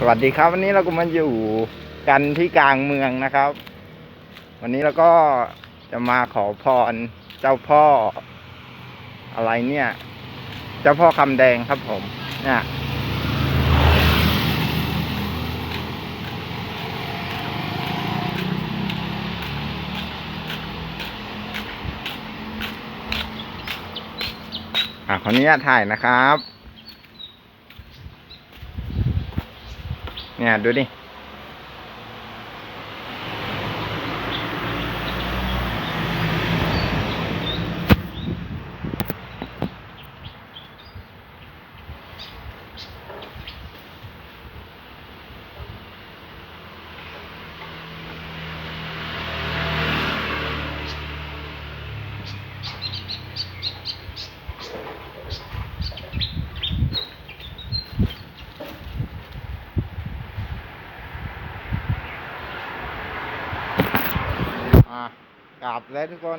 สวัสดีครับวันนี้เราก็มาอยู่กันที่กลางเมืองนะครับ วันนี้เราก็จะมาขอพรเจ้าพ่ออะไรเนี่ย เจ้าพ่อคำแดงครับผมเนี่ยอะขออนุญาตถ่ายนะครับ เนี่ยดูดิ อะกลับแล้วทุกคน